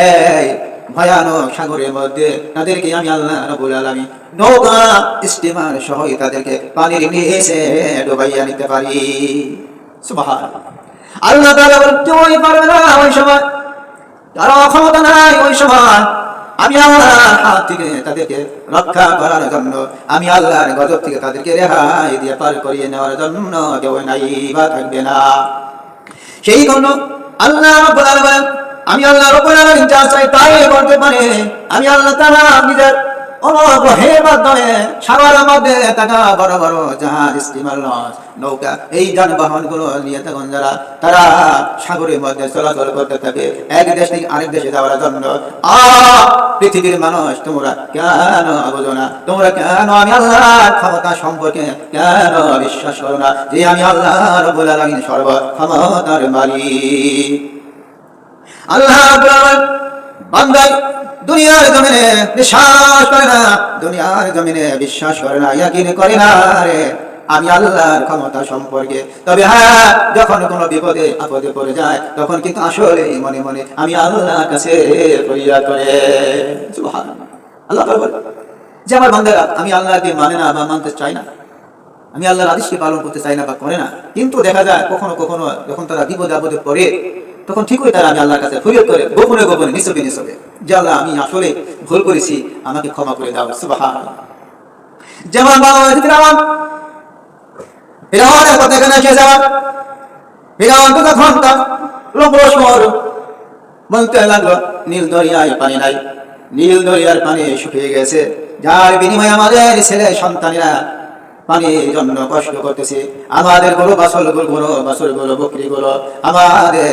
এই ভয়ানক সাগরের মধ্যে তাদেরকে আমি আল্লাহ রাব্বুল আলামিন নৌকা, স্টিমার সহ তাদেরকে পানির নিতে পারি। আল্লাহ বলেন পারবে না ওই সময়। তারা ক্ষমতা নাই ওই সময়। আমি আল্লাহর হাত থেকে তাদেরকে রক্ষা করার জন্য, আমি আল্লাহর গজব থেকে তাদেরকে রেহাই দিয়ে পার করিয়ে নেওয়ার জন্য কেউ নাই বা থাকবে না। সেই জন্য আল্লাহ আমি আল্লাহ রাব্বুল আলামিন যা চাই তাই করতে পারে। আমি আল্লাহ তাআলা নিজের তারা সাগরের মধ্যে চলাচল করতে থাকে। এক দেশ থেকে আরেক দেশে পৃথিবীর মানুষ, তোমরা কেন বোঝো না? তোমরা কেন আমি আল্লাহর ক্ষমতা সম্পর্কে কেন বিশ্বাস করো না? যে আমি আল্লাহ আলামিন সর্ব ক্ষমতার মালিক। আল্লাহ বান্দাই দুনিয়ার জমিনে বিশ্বাস করে না, দুনিয়ার জমিনে বিশ্বাস করে না, ইয়াকিন করে না রে। আমি আল্লাহর ক্ষমতা সম্পর্কে। তবে হ্যাঁ যখন কোনো বিপদে, আপদে পড়ে যায়, তখন কিন্তু আসলে মনে মনে আমি আল্লাহর কাছে করে। আল্লাহ যে আমার বান্দারা, আমি আল্লাহকে মানে না বা মানতে চাই না। আমি আল্লাহর আদেশকে পালন করতে চাই না বা করে না। কিন্তু দেখা যায় কখনো কখনো যখন তারা বিপদে আপদে পড়ে তখন ঠিকই তারা আমি আল্লাহর কাছে ফরিয়াদ করে, গোপনে গোপনে নিঃসবে নিঃসবে যে আল্লাহ, আমি আসলে ভুল করেছি, আমাকে ক্ষমা করে দাও। বাবা কথা এখানে এসে তো তখন লোকসমর বলতে লাগল, নীল দরিয়ায় পানি নাই। নীল দরিয়ার পানি শুকিয়ে গেছে। যার বিনিময়ে আমাদের ছেলে সন্তানেরা পানির কষ্ট করতেছে। আমাদের গরু বাসল বাসল গরু, বকরি গরু, আমাদের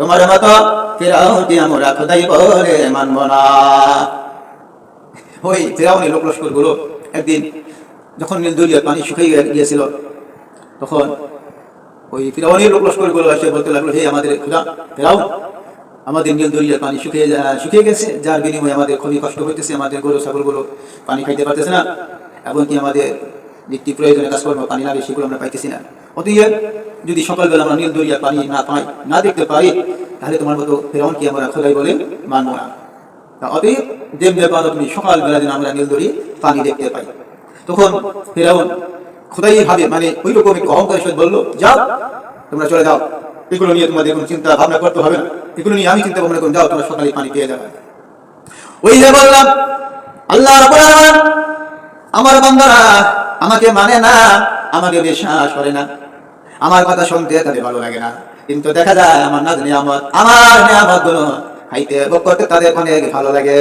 তোমার মতো ফেরাউনকে আমরা খোদাই বলে মানব না। ওই ফেরাউনের লোক লস্করগুলো একদিন যখন নীল দরিয়ার পানি শুকিয়ে গিয়েছিল, তখন ওই ফিরাউনের লোক লস্করগুলো এসে বলতে লাগল, হে আমাদের খুদা, ফেরাউন, আমাদের নীল দরিয়ার পানি শুকিয়ে শুকিয়ে গেছে। যার বিনিময়ে আমাদের খুবই কষ্ট হইতেছে, আমাদের গরু, ছাগলগুলো পানি খাইতে পারতেছে না, এমনকি আমাদের নিত্য প্রয়োজনে কাজকর্ম পানি লাগে সেগুলো আমরা পাইতেছি না। অতএব যদি সকালবেলা আমরা নীল দরিয়া পানি না পাই, না দেখতে পাই, তাহলে তোমার মতো ফেরাউন কি আমরা খোদাই বলে মানবো না। অতএব যেমনি পারো তুমি সকালবেলা যেন আমরা নীল দরি পানি দেখতে পাই। তখন ফেরাউন খোদাই ভাবে মানে ওই রকম একটু অহংকারের সহিত বলল, যাও, তোমরা চলে যাও। এগুলো নিয়ে তোমাদের কোনো চিন্তা ভাবনা করতে হবে না। এগুলো নিয়ে আমি চিন্তা ভাবনা করুন যাও, তোমরা সকালে পানি পেয়ে যাবে। ওই যে বললাম, আল্লাহ আমার বান্দারা আমাকে মানে না, আমাকে বিশ্বাস করে না। আমার কথা শুনতে তাদের ভালো লাগে না। কিন্তু দেখা যায় আমার নাজ নিয়ামত আমার নিয়ামতগুলো খাইতে ভোগ করতে তাদের অনেক ভালো লাগে।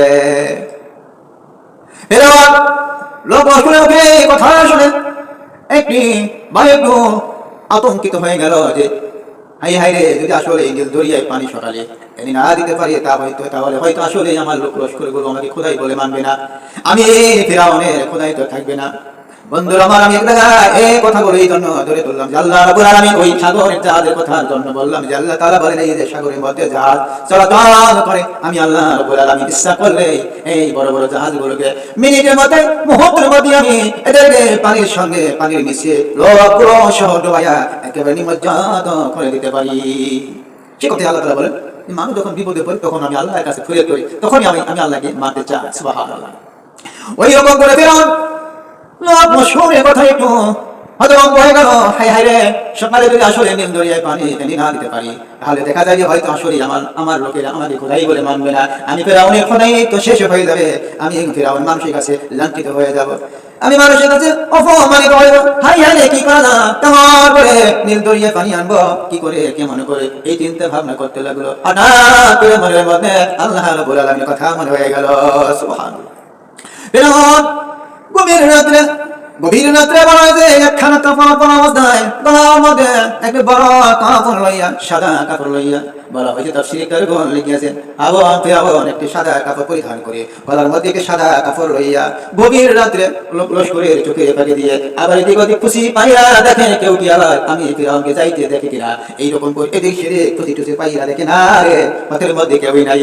লোক শুনে ওঠে কথা শুনে একটি বা একটু আতঙ্কিত হয়ে গেল যে হাই হাই রে, যদি আসলে এই দরিয়ায় পানি সকালে এনে না দিতে পারি, তা হয়তো, তাহলে হয়তো আসলে আমার লোক লস্করগুলো আমাকে খোদাই বলে মানবে না। আমি ফেরাউনের খোদাই তো থাকবে না। বন্ধুরা পানির সঙ্গে পানির নিচে লোক সহ ডোবাইয়া একেবারে নিমজ্জিত করে দিতে পারি। সে কথা আল্লাহ তাআলা বলেন, মানুষ যখন বিপদে পড়ে, তখন আমি আল্লাহর কাছে ফিরে করি তখনই আমি আমি আল্লাহকে মারতে চাই ওই রকম করে ফেরাউন পানি আমি মানুষের কাছে হয়ে আমি মানুষের কাছে কি নীল দরিয়ায় পানি আনব। কি করে, কেমন করে? এই চিন্তা ভাবনা করতে লাগল। হঠাৎ আল্লাহ কথা মনে হয়ে গেল। গভীর রাত্রে গভীর রাত্রে বলা একখানা কাপড় পরা অবস্থায়, গলার মধ্যে একটা বড় কাপড় লইয়া, সাদা কাপড় লইয়া বলা হয়েছে তার শিরিকার গোল লিখিয়েছেন আবন ফেরাবন একটি সাদা কাপড় পরিধান করে। গলার মধ্যে একটি সাদা কাপড় লইয়া গভীর রাত্রে লস্করের চোখে পাড়ি দিয়ে, আবার এদিক ওদিক খুশি পাইয়া দেখে, কেউ কি আবার আমি ফিরাউনকে যাইতে দেখে কিনা? এইরকম করে এদিক সেদিক খুশি টুসি পাইয়া দেখে না রে, পথের মধ্যে কেউই নাই।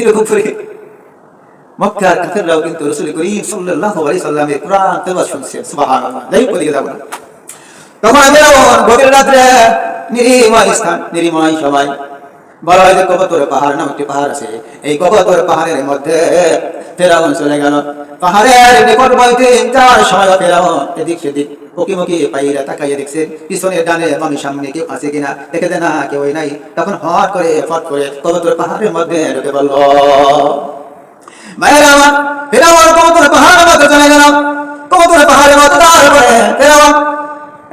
এরকম করে মক্কার কাফেররাও কিন্তু করিম সাল্লাল্লাহু আলাইহি সাল্লামের তেলাওয়াত শুনছেন, সুবহানাল্লাহ। যাই করে যাব তখন ফেরাউন গভীর নিরিময় স্থান সবাই বলা হয় যে কবতর পাহাড় পাহাড় আছে। এই কবতর পাহাড়ের মধ্যে ফেরাউন চলে গেল। পাহাড়ের নিকটবর্তী যাওয়ার সময় ফেরাউন এদিক সেদিক পাইরা দেখছে, পিছনের ডানে বামে সামনে কেউ আছে কিনা দেখে না কেউ নাই। তখন হট করে, ফট করে কবতর পাহাড়ের মধ্যে ঢুকে বলল মায়ের আমার ফেরাওয়ার কবুতর পাহাড়ের মধ্যে চলে গেল কবুতর পাহাড়ের মধ্যে তারপরে ফেরাওয়ার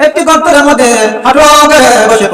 একটি গর্তের মধ্যে হাঁটু গেড়ে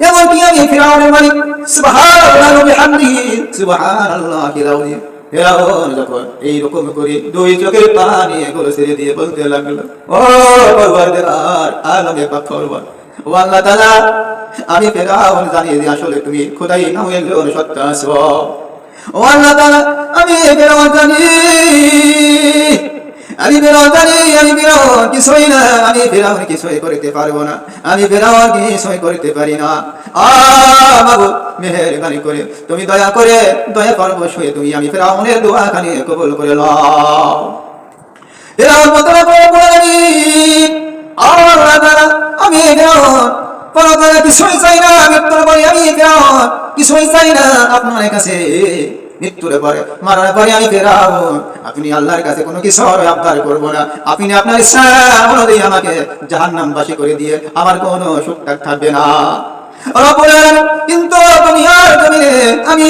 এমন কি আমি ফেরাউনের মালিক সুবহানাল্লাহ বিহামদিহি সুবহানাল্লাহি লাউলি ফেরাউন দিয়ে লাগল, ও পরওয়ারদিগার আলমে পাখরওয়ার ও আমি ফেরাউন জানি যে আসলে তুমি খোদাই নাও একজন সত্য আছো ও আল্লাহ আমি ফেরাউন জানি আমি ফেরাউন জানি, আমি ফেরাউন কিছুই না, আমি ফেরাউন কিছুই করতে পারব না, আমি ফেরাউন কিছুই করতে পারি না। বাবু, মেহেরবানি করে, তুমি দয়া করে, দয়া পরবশ শুয়ে তুমি, আমি ফেরাউনের দোয়া খানি কবুল করে লও ফেরাউন মতলা করে বলে আল্লাহ তাআলা আমি ফেরাউন পরকালে কিছুই চাই না পরে আমি ফেরাউন, কিছুই চাই না, আপনার কাছে। মৃত্যুর পরে, মারার পরে আমি ফেরাউন। আপনি আল্লাহর কাছে কোনো কিছু আবদার করব না। আপনি আপনার ইচ্ছা অনুযায়ী আমাকে জাহান্নামবাসী করে দিয়ে আমার কোনো সুখ থাকবে না। আমি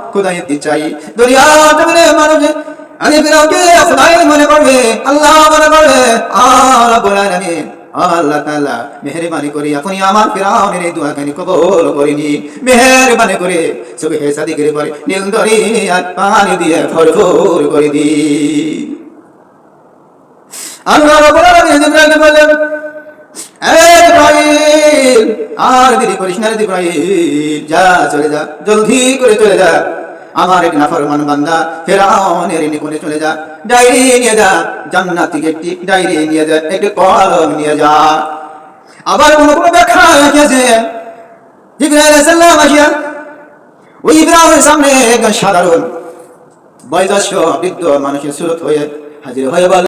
আমি চাই। দুনিয়ার জমিনে মানুষ, আমি ফেরাউনকে মনে করবে, আল্লাহ মনে করবে, আর রব্বুল আলামিন আল্লাহ তাআলা মেহেরবানি করে আপনি আমার ফিরাউনের এই দোয়াখানি কবুল করিনি। মেহেরবানি করে সুবহে সাদিকের পরে নীল দরিয়ার পানি দিয়ে ভরপুর করে দি। আল্লাহ রাব্বুল আলামিন জিবরাইলকে জিবরাইল, আর দেরি করিস না জিবরাইল, যা চলে যা, জলদি করে চলে যা। আমার এক নাফরমান বান্দা ফেরাউনের নিকটে চলে যা। ডায়েরি নিয়ে যা, জান্নাত থেকে একটি ডায়েরি নিয়ে যা, একটি কলম নিয়ে যা। আবার কোন কোন ব্যাখ্যা রেখেছে ইব্রাহিম সালাম আসিয়া, ওই ইব্রাহিমের সামনে একজন সাধারণ, বয়োজ্যেষ্ঠ বৃদ্ধ মানুষের সুরত হয়ে হাজির হয়ে